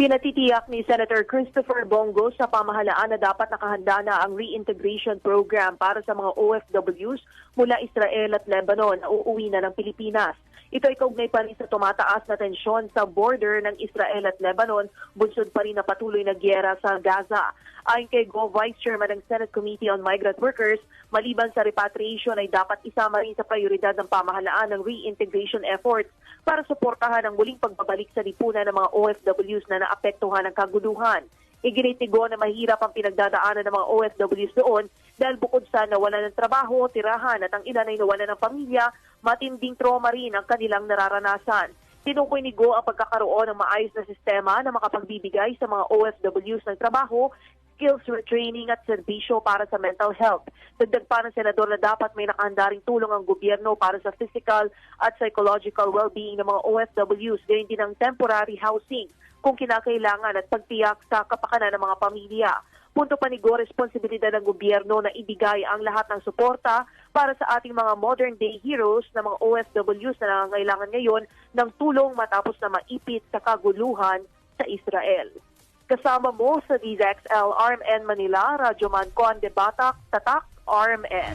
Pinatitiyak ni Senator Christopher Bongo sa pamahalaan na dapat nakahanda na ang reintegration program para sa mga OFWs mula Israel at Lebanon na uuwi na ng Pilipinas. Ito ay kaugnay pa rin sa tumataas na tensyon sa border ng Israel at Lebanon, bunsod pa rin na patuloy na gyera sa Gaza. Ayon kay Go Vice Chairman ng Senate Committee on Migrant Workers, maliban sa repatriation ay dapat isama rin sa prioridad ng pamahalaan ng reintegration efforts para suportahan ang muling pagbabalik sa lipunan ng mga OFWs na naapektuhan ng kaguluhan. Iginitigo na mahirap ang pinagdadaanan ng mga OFWs doon dahil bukod sa nawalan ng trabaho, tirahan at ang ilan ay nawalan ng pamilya, matinding trauma rin ang kanilang nararanasan. Tinukoy ni Go ang pagkakaroon ng maayos na sistema na makapagbibigay sa mga OFWs ng trabaho, skills retraining at serbisyo para sa mental health. Dagdag pa ng senador na dapat may nakahandaring tulong ang gobyerno para sa physical at psychological well-being ng mga OFWs, gayon din ang temporary housing kung kinakailangan at pagtiyak sa kapakanan ng mga pamilya. Punto pa ni Go, responsibilidad ng gobyerno na ibigay ang lahat ng suporta para sa ating mga modern-day heroes na mga OFWs na nangangailangan ngayon ng tulong matapos na maipit sa kaguluhan sa Israel. Kasama mo sa DZXL RMN Manila, Radyo Man Con de Batak, Tatak, RMN.